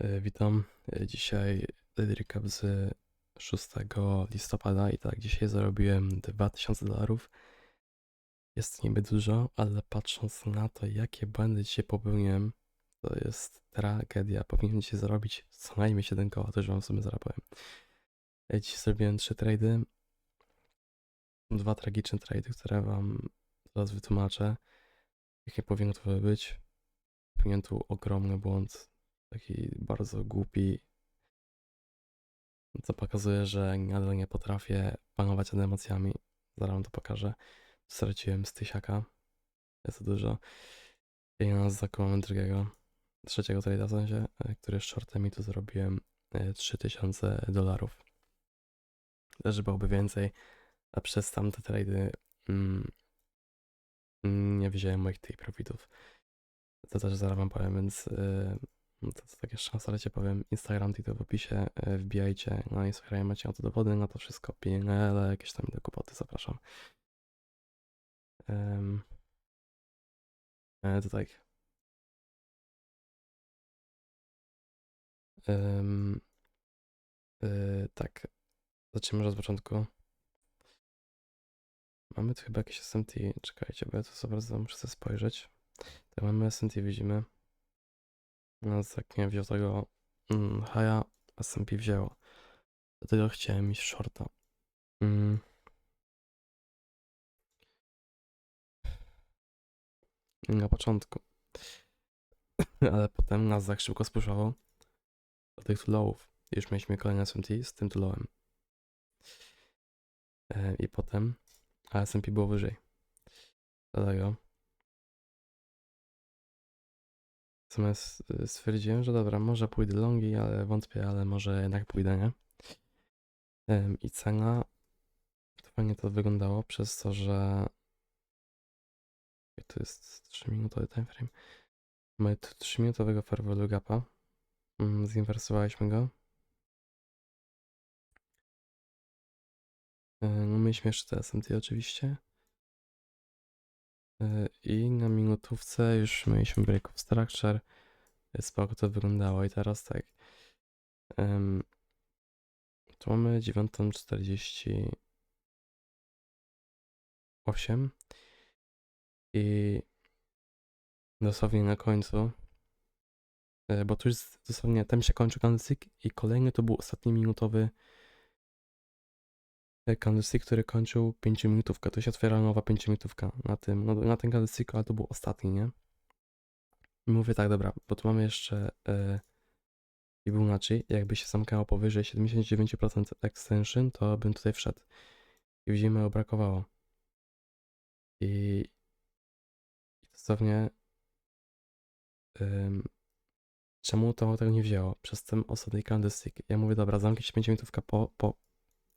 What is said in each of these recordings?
E, Witam. E, Dzisiaj recap z 6 listopada i tak, dzisiaj zarobiłem 2000 dolarów. Jest niby dużo, ale patrząc na to, jakie błędy dzisiaj popełniłem, to jest tragedia. Powinienem dzisiaj zarobić co najmniej 7 koła, to już wam w sumie zarabałem. E, Dzisiaj zrobiłem 3 trady. Dwa tragiczne trady, które wam zaraz wytłumaczę. Jakie powinno to być. Popełniłem tu ogromny błąd taki bardzo głupi, co pokazuje, że nadal nie potrafię panować nad emocjami. Zaraz wam to pokażę. Straciłem z tysiaka. Jest to dużo. I na zakołem drugiego, trzeciego trade'a w sensie, e, który jest shortem i tu zrobiłem e, 3000 dolarów. Też byłoby więcej, a przez tamte trady mm, nie wziąłem moich tych profitów. To też zaraz wam powiem, więc yy, to, to tak jeszcze raz, ale cię powiem, Instagram, TikTok w opisie, yy, wbijajcie na Instagramie, macie na to dowody, na to wszystko, PNL, jakieś tam inne kłopoty, zapraszam. Um, to tak. Yy, tak, zacznijmy może od początku. Mamy tu chyba jakieś SMT, czekajcie, bo ja tu sobie muszę sobie spojrzeć. Tak, mamy SMT, widzimy. No, tak nie wziął tego mm, haja, SMP wzięło. Dlatego chciałem iść shorta. Mm. Na początku. Ale potem nas tak szybko spuszował do tych lowów. Już mieliśmy kolejne SMT z tym lowem. E, I potem a SMP było wyżej. Dlatego Natomiast y, stwierdziłem, że dobra, może pójdę longi, ale wątpię, ale może jednak pójdę, nie? I cena fajnie to wyglądało przez to, że to jest 3-minutowy timeframe. Mamy tu 3-minutowego fair value gapa. Mm, Zinwersowaliśmy go. E, No mieliśmy jeszcze te SMT oczywiście. E, I na minutówce już mieliśmy break of structure. E, Spoko to wyglądało i teraz tak. em, tu mamy 9.48 i dosłownie na końcu, e, bo tu już dosłownie tam się kończy candlestick i kolejny to był ostatni minutowy candlestick, który kończył 5 minutówkę. To się otwiera nowa 5 minutówka na tym, no, na ten candlestick, ale to był ostatni, nie? I mówię tak, dobra, bo tu mamy jeszcze e, Fibonacci, jakby się zamknęło powyżej 79% extension, to bym tutaj wszedł. I widzimy, że brakowało. I, i dosłownie ym, czemu to tego nie wzięło? Przez ten ostatni candlestick. Ja mówię, dobra, zamknę się 5 minutówka po, po...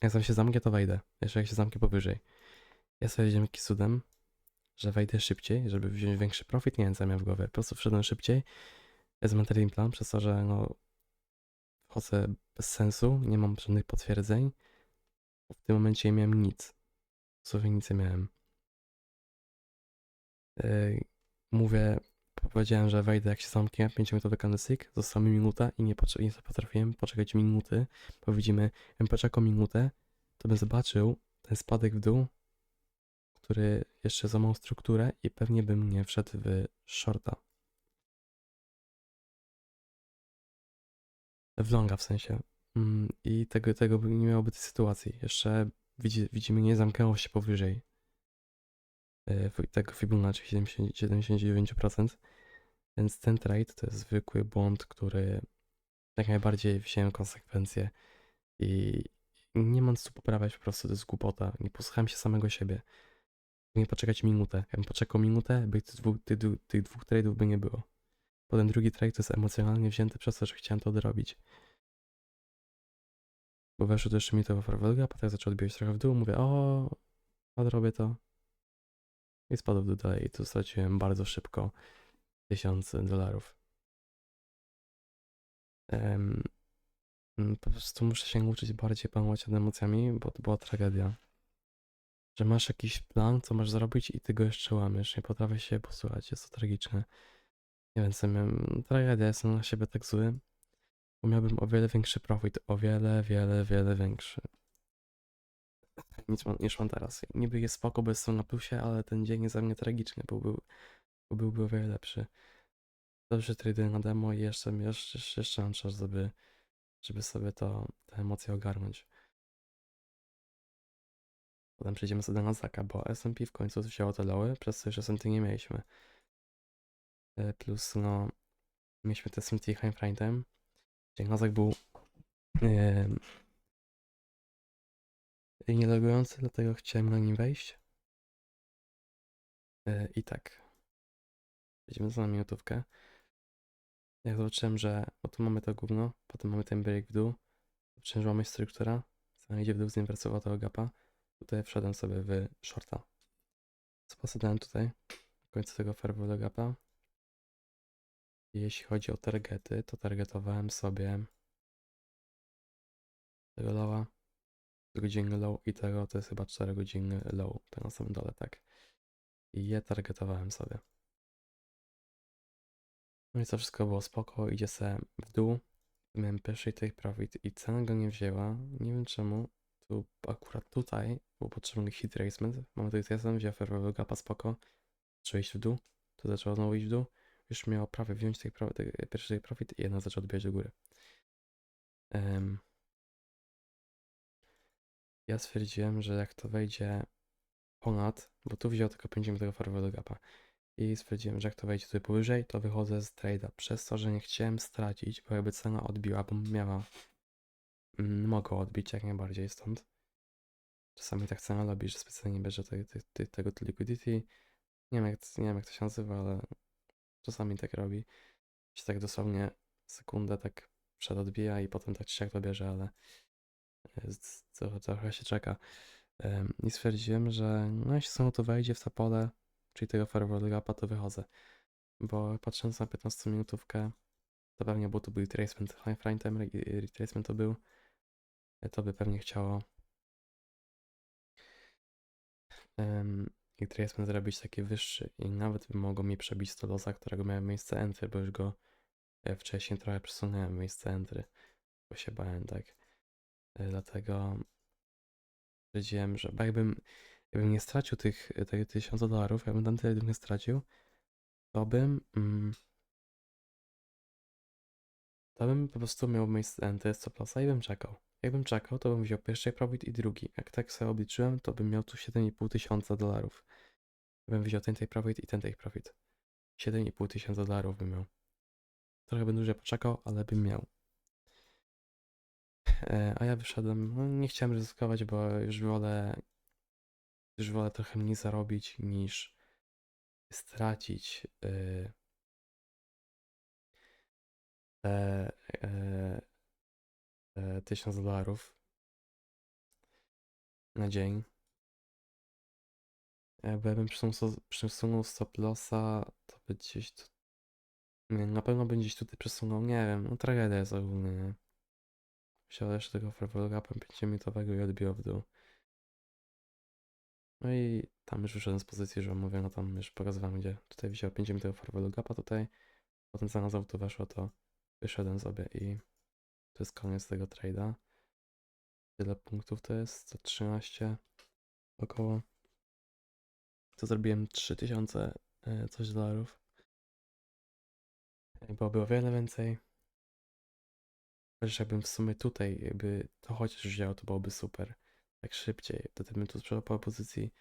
Jak tam się zamknie, to wejdę. Jeszcze jak się zamknie powyżej. Ja sobie jakiś cudem, że wejdę szybciej, żeby wziąć większy profit. Nie wiem, co w głowie. Po prostu wszedłem szybciej. Zmentalny plan, przez to, że no wchodzę bez sensu, nie mam żadnych potwierdzeń. W tym momencie nie miałem nic. Dosłownie nic nie miałem. Yy, mówię, powiedziałem, że wejdę jak się zamknie 5-minutowy candlestick, została mi minuta i nie, potrze- nie potrafiłem poczekać minuty, bo widzimy, bym poczekał minutę, to bym zobaczył ten spadek w dół, który jeszcze złamał strukturę i pewnie bym nie wszedł w shorta. W longa w sensie. Mm, I tego, tego nie miałoby tej sytuacji. Jeszcze widzi, widzimy, nie zamknęło się powyżej tego Fibonacci 70, 79%. Więc ten trade to jest zwykły błąd, który jak najbardziej wziąłem konsekwencje i nie mam co poprawiać, po prostu to jest głupota. Nie posłuchałem się samego siebie. Nie poczekać minutę. Jakbym poczekał minutę, by tych dwóch, tych, tych dwóch tradeów by nie było. Potem drugi trade to jest emocjonalnie wzięty przez to, że chciałem to odrobić. Bo weszło to jeszcze mi to farwelga, potem zaczął odbijać trochę w dół, mówię, o, odrobię to. I spadł dół dalej tu straciłem bardzo szybko tysiące dolarów. Em, mm, po prostu muszę się uczyć bardziej panować nad emocjami, bo to była tragedia. Że masz jakiś plan, co masz zrobić i ty go jeszcze łamiesz. Nie potrafię się posłuchać, jest to tragiczne. Nie wiem, co miałem. Tragedia, jestem na siebie tak zły. bo miałbym o wiele większy profit, o wiele, wiele, wiele większy. Niż mam, niż mam teraz. Niby jest spoko, bo jestem na plusie, ale ten dzień jest dla mnie tragiczny, bo, był, bo byłby o wiele lepszy. Dobrze traduję na demo i jeszcze, jeszcze, jeszcze mam czas, żeby, żeby sobie to, te emocje ogarnąć. Potem przejdziemy sobie do Nasdaqa, bo S&P w końcu wzięło te lowy, przez co już S&P nie mieliśmy. E, Plus, no, mieliśmy te S&P high time, gdzie był em, nielogujący, dlatego chciałem na nim wejść. E, I tak. Sobie na minutówkę. Jak zobaczyłem, że bo tu mamy to gówno, potem mamy ten break w dół, zobaczyłem, że mamy struktura, cena idzie w dół, zinwersował tego gapa. Tutaj wszedłem sobie w shorta. Sposadałem tutaj w końcu tego fairwall gapa. Jeśli chodzi o targety, to targetowałem sobie tego lowa, godziny low i tego to jest chyba 4 godziny low, to na samym dole, tak. I je targetowałem sobie. No i to wszystko było spoko, idzie se w dół. Miałem pierwszy take profit i cena go nie wzięła. Nie wiem czemu. Tu akurat tutaj był potrzebny hit tracement. Mamy tutaj tracement, wziął fairwall gapa spoko. Zaczął iść w dół. Tu zaczął znowu iść w dół. Już miał prawie wziąć tej, tej pierwszy take profit i jedna zaczął odbijać do góry. Em, ja stwierdziłem, że jak to wejdzie ponad, bo tu wziął tylko 5 tego fairwall gapa. I stwierdziłem, że jak to wejdzie tutaj powyżej, to wychodzę z trade'a. Przez to, że nie chciałem stracić, bo jakby cena odbiła, bo miała. Mm, mogła odbić jak najbardziej stąd. Czasami tak cena robi, że specjalnie bierze te, te, te, tego liquidity. Nie wiem, jak, nie wiem jak to się nazywa, ale czasami tak robi. Się tak dosłownie sekundę tak przed odbija i potem tak czy siak to bierze, ale z- trochę, się czeka. I stwierdziłem, że no jeśli samo to wejdzie w to pole, czyli tego Firewall Gapa, to wychodzę. Bo patrząc na 15 minutówkę, to pewnie, bo tu był retracement, frame time re- retracement to był, e, to by pewnie chciało um, retracement zrobić taki wyższy i nawet by mogło mi przebić 100 losa, którego miałem miejsce entry, bo już go e, wcześniej trochę przesunąłem miejsce entry, bo się bałem, tak. E, Dlatego stwierdziłem, że jakbym, jakbym nie stracił tych, tych 1000 dolarów, jakbym tam tyle nie stracił, to bym mm, to bym po prostu miał miejsce entry 100 plusa i bym czekał. Jakbym czekał, to bym wziął pierwszy profit i drugi. Jak tak sobie obliczyłem, to bym miał tu 7,5 tysiąca dolarów. Bym wziął ten take profit i ten take profit. 7,5 tysiąca dolarów bym miał. Trochę bym dłużej poczekał, ale bym miał. E, a ja wyszedłem, no nie chciałem ryzykować, bo już wolę, już wolę trochę mniej zarobić niż stracić te, e, te 1000 dolarów na dzień. Jakbym przesunął, przesunął stop lossa, to by gdzieś tu, na pewno by gdzieś tutaj przesunął, nie wiem, no tragedia jest ogólnie, nie? Jeszcze tego Farewell Gapem 5-minutowego i odbił w dół. No i tam już wyszedłem z pozycji, że mówię, no tam już pokazywałem, gdzie tutaj wziął 5-minutowego Farewell Gapa tutaj, potem cena z auto weszła, to wyszedłem sobie i to jest koniec tego trade'a. Tyle punktów to jest? 113 około. To zrobiłem 3000 e, coś dolarów. Byłoby o wiele więcej. Chociaż jakbym w sumie tutaj jakby to chociaż wziął, to byłoby super. Tak szybciej. Wtedy bym tu sprzedał po pozycji.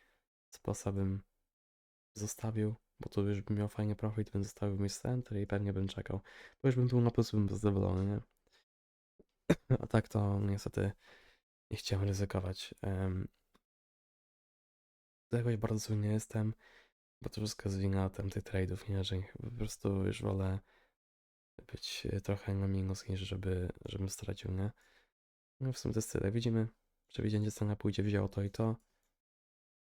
Sposa bym zostawił, bo tu już bym miał fajny profit, bym zostawił miejsce enter i pewnie bym czekał. Bo już bym był na plus, bym był zadowolony, nie? A tak to niestety nie chciałem ryzykować. Um, jakoś bardzo nie jestem, bo to wszystko jest wina tam tych trade'ów, nie, że po prostu już wolę być e, trochę na minus niż żeby, żebym stracił, nie? No w sumie to jest tyle. Widzimy, że widzicie, cena pójdzie, wzięło to i to.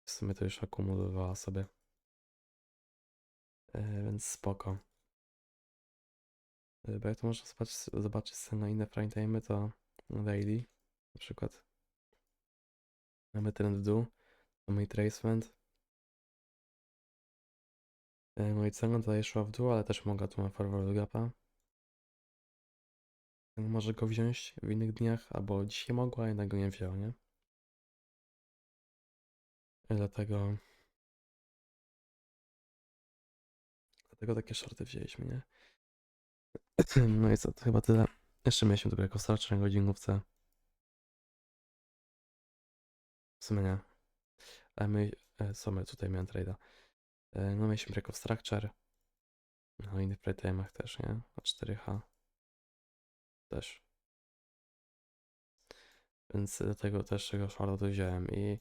W sumie to już akumulowała sobie. E, więc spoko. E, Bo jak to można zobaczyć, zobaczyć na inne prime time, to daily na przykład. Mamy trend w dół, mamy tracement. E, No i cena tutaj szła w dół, ale też mogła tu ma forward gapa. Może go wziąć w innych dniach, albo dzisiaj mogła, jednak go nie wzięła, nie? Dlatego... Dlatego takie shorty wzięliśmy, nie? No i co, to chyba tyle. Jeszcze mieliśmy tylko jako starczy na godzinówce. W sumie nie. Ale my, e, co my tutaj miałem trade'a? E, No mieliśmy jako structure. No i w playtime'ach też, nie? A 4H. Też. Więc dlatego też tego shorta to wziąłem i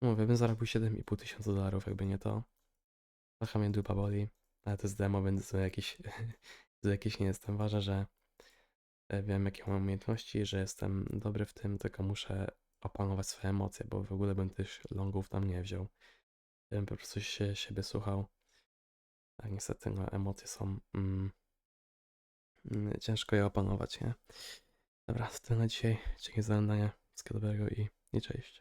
mówię, bym zarobił 7,5 tysiąca dolarów, jakby nie to. Trochę mnie dupa boli, ale to jest demo, więc to jakiś, to jakiś nie jestem. Ważne, że e, wiem jakie mam umiejętności, że jestem dobry w tym, tylko muszę opanować swoje emocje, bo w ogóle bym tych longów tam nie wziął. Bym po prostu się siebie słuchał. A niestety no, emocje są mm, ciężko je opanować, nie? Dobra, to na dzisiaj. Dzięki za oglądanie. Wszystkiego dobrego i, i cześć.